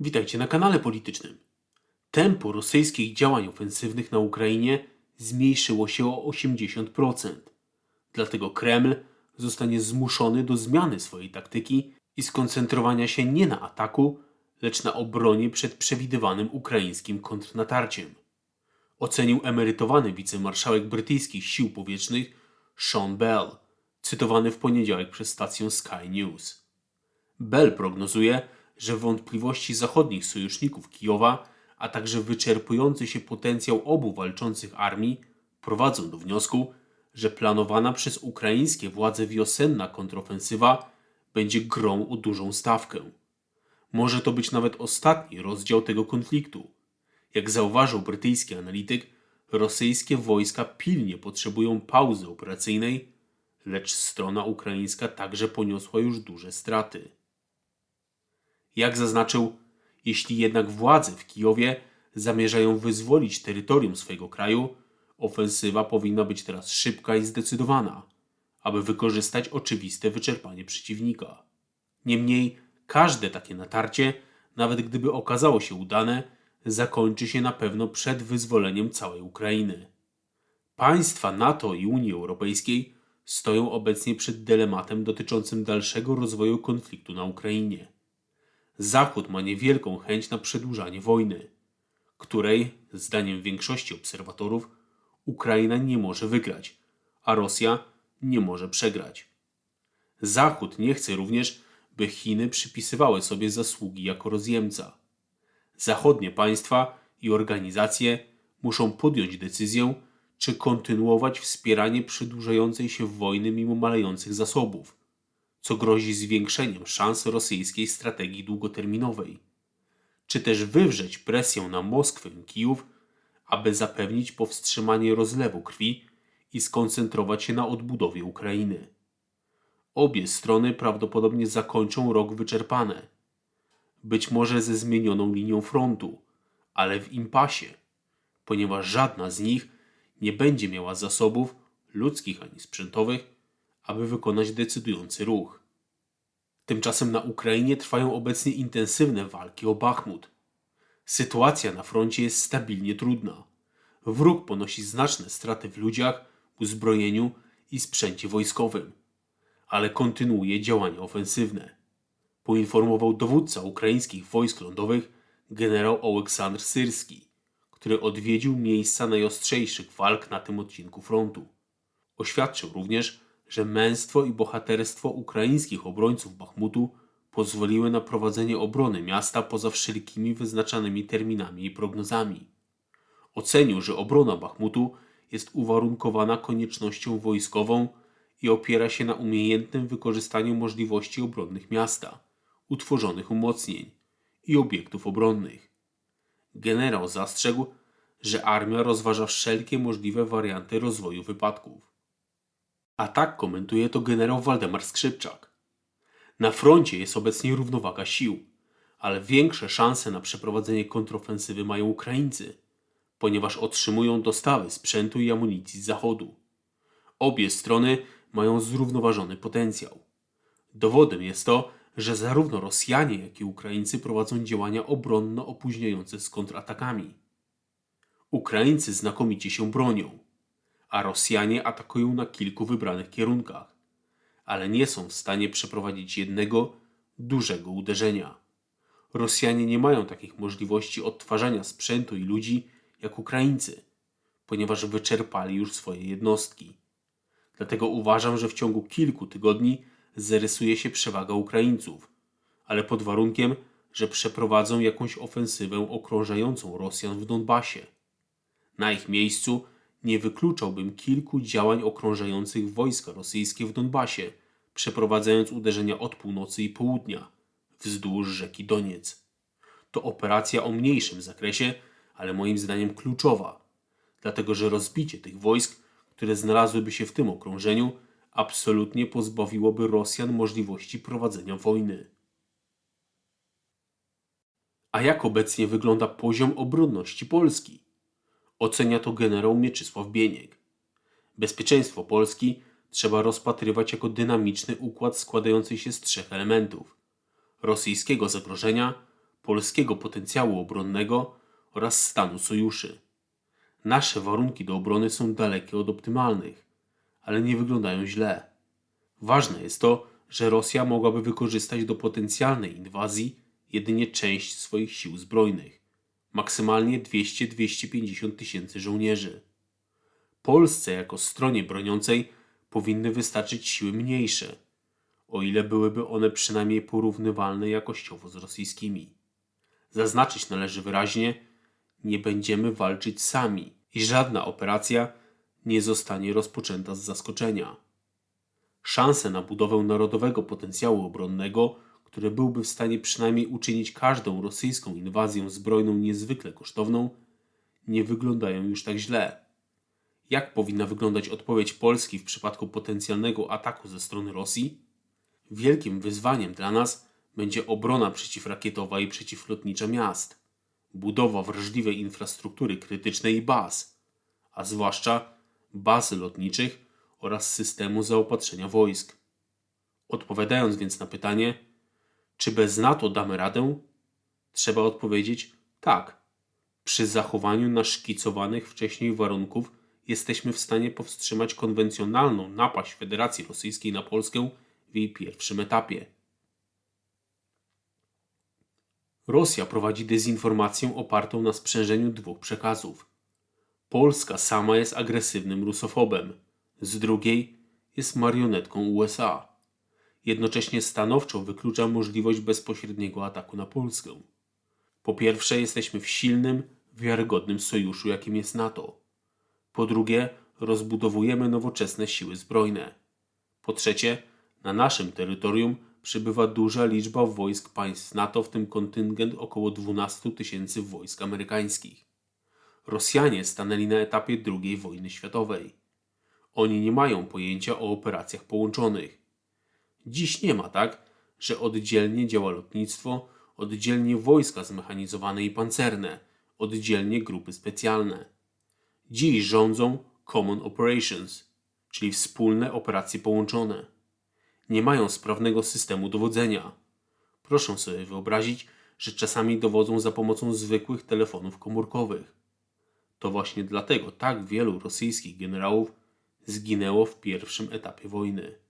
Witajcie na kanale politycznym. Tempo rosyjskich działań ofensywnych na Ukrainie zmniejszyło się o 80%. Dlatego Kreml zostanie zmuszony do zmiany swojej taktyki i skoncentrowania się nie na ataku, lecz na obronie przed przewidywanym ukraińskim kontrnatarciem. Ocenił emerytowany wicemarszałek brytyjskich sił powietrznych Sean Bell, cytowany w poniedziałek przez stację Sky News. Bell prognozuje, że wątpliwości zachodnich sojuszników Kijowa, a także wyczerpujący się potencjał obu walczących armii prowadzą do wniosku, że planowana przez ukraińskie władze wiosenna kontrofensywa będzie grą o dużą stawkę. Może to być nawet ostatni rozdział tego konfliktu. Jak zauważył brytyjski analityk, rosyjskie wojska pilnie potrzebują pauzy operacyjnej, lecz strona ukraińska także poniosła już duże straty. Jak zaznaczył, jeśli jednak władze w Kijowie zamierzają wyzwolić terytorium swojego kraju, ofensywa powinna być teraz szybka i zdecydowana, aby wykorzystać oczywiste wyczerpanie przeciwnika. Niemniej każde takie natarcie, nawet gdyby okazało się udane, zakończy się na pewno przed wyzwoleniem całej Ukrainy. Państwa NATO i Unii Europejskiej stoją obecnie przed dylematem dotyczącym dalszego rozwoju konfliktu na Ukrainie. Zachód ma niewielką chęć na przedłużanie wojny, której, zdaniem większości obserwatorów, Ukraina nie może wygrać, a Rosja nie może przegrać. Zachód nie chce również, by Chiny przypisywały sobie zasługi jako rozjemca. Zachodnie państwa i organizacje muszą podjąć decyzję, czy kontynuować wspieranie przedłużającej się wojny mimo malejących zasobów, co grozi zwiększeniem szans rosyjskiej strategii długoterminowej, czy też wywrzeć presję na Moskwę i Kijów, aby zapewnić powstrzymanie rozlewu krwi i skoncentrować się na odbudowie Ukrainy. Obie strony prawdopodobnie zakończą rok wyczerpane, być może ze zmienioną linią frontu, ale w impasie, ponieważ żadna z nich nie będzie miała zasobów ludzkich ani sprzętowych, aby wykonać decydujący ruch. Tymczasem na Ukrainie trwają obecnie intensywne walki o Bachmut. Sytuacja na froncie jest stabilnie trudna. Wróg ponosi znaczne straty w ludziach, uzbrojeniu i sprzęcie wojskowym, ale kontynuuje działania ofensywne. Poinformował dowódca ukraińskich wojsk lądowych generał Oleksandr Syrski, który odwiedził miejsca najostrzejszych walk na tym odcinku frontu. Oświadczył również, że męstwo i bohaterstwo ukraińskich obrońców Bachmutu pozwoliły na prowadzenie obrony miasta poza wszelkimi wyznaczanymi terminami i prognozami. Ocenił, że obrona Bachmutu jest uwarunkowana koniecznością wojskową i opiera się na umiejętnym wykorzystaniu możliwości obronnych miasta, utworzonych umocnień i obiektów obronnych. Generał zastrzegł, że armia rozważa wszelkie możliwe warianty rozwoju wypadków. A tak komentuje to generał Waldemar Skrzypczak. Na froncie jest obecnie równowaga sił, ale większe szanse na przeprowadzenie kontrofensywy mają Ukraińcy, ponieważ otrzymują dostawy sprzętu i amunicji z zachodu. Obie strony mają zrównoważony potencjał. Dowodem jest to, że zarówno Rosjanie, jak i Ukraińcy prowadzą działania obronno opóźniające z kontratakami. Ukraińcy znakomicie się bronią a Rosjanie atakują na kilku wybranych kierunkach, ale nie są w stanie przeprowadzić jednego dużego uderzenia. Rosjanie nie mają takich możliwości odtwarzania sprzętu i ludzi jak Ukraińcy, ponieważ wyczerpali już swoje jednostki. Dlatego uważam, że w ciągu kilku tygodni zarysuje się przewaga Ukraińców, ale pod warunkiem, że przeprowadzą jakąś ofensywę okrążającą Rosjan w Donbasie. Na ich miejscu nie wykluczałbym kilku działań okrążających wojska rosyjskie w Donbasie, przeprowadzając uderzenia od północy i południa, wzdłuż rzeki Doniec. To operacja o mniejszym zakresie, ale moim zdaniem kluczowa, dlatego że rozbicie tych wojsk, które znalazłyby się w tym okrążeniu, absolutnie pozbawiłoby Rosjan możliwości prowadzenia wojny. A jak obecnie wygląda poziom obronności Polski? Ocenia to generał Mieczysław Bieniek. Bezpieczeństwo Polski trzeba rozpatrywać jako dynamiczny układ składający się z trzech elementów: rosyjskiego zagrożenia, polskiego potencjału obronnego oraz stanu sojuszy. Nasze warunki do obrony są dalekie od optymalnych, ale nie wyglądają źle. Ważne jest to, że Rosja mogłaby wykorzystać do potencjalnej inwazji jedynie część swoich sił zbrojnych, maksymalnie 200-250 tysięcy żołnierzy. Polsce jako stronie broniącej powinny wystarczyć siły mniejsze, o ile byłyby one przynajmniej porównywalne jakościowo z rosyjskimi. Zaznaczyć należy wyraźnie, nie będziemy walczyć sami i żadna operacja nie zostanie rozpoczęta z zaskoczenia. Szanse na budowę narodowego potencjału obronnego, który byłby w stanie przynajmniej uczynić każdą rosyjską inwazję zbrojną niezwykle kosztowną, nie wyglądają już tak źle. Jak powinna wyglądać odpowiedź Polski w przypadku potencjalnego ataku ze strony Rosji? Wielkim wyzwaniem dla nas będzie obrona przeciwrakietowa i przeciwlotnicza miast, budowa wrażliwej infrastruktury krytycznej i baz, a zwłaszcza baz lotniczych oraz systemu zaopatrzenia wojsk. Odpowiadając więc na pytanie, czy bez NATO damy radę, trzeba odpowiedzieć tak. Przy zachowaniu naszkicowanych wcześniej warunków jesteśmy w stanie powstrzymać konwencjonalną napaść Federacji Rosyjskiej na Polskę w jej pierwszym etapie. Rosja prowadzi dezinformację opartą na sprzężeniu dwóch przekazów. Polska sama jest agresywnym rusofobem, z drugiej jest marionetką USA. Jednocześnie stanowczo wyklucza możliwość bezpośredniego ataku na Polskę. Po pierwsze, jesteśmy w silnym, wiarygodnym sojuszu, jakim jest NATO. Po drugie, rozbudowujemy nowoczesne siły zbrojne. Po trzecie, na naszym terytorium przybywa duża liczba wojsk państw NATO, w tym kontyngent około 12 tysięcy wojsk amerykańskich. Rosjanie stanęli na etapie II wojny światowej. Oni nie mają pojęcia o operacjach połączonych. Dziś nie ma tak, że oddzielnie działa lotnictwo, oddzielnie wojska zmechanizowane i pancerne, oddzielnie grupy specjalne. Dziś rządzą Common Operations, czyli wspólne operacje połączone. Nie mają sprawnego systemu dowodzenia. Proszę sobie wyobrazić, że czasami dowodzą za pomocą zwykłych telefonów komórkowych. To właśnie dlatego tak wielu rosyjskich generałów zginęło w pierwszym etapie wojny.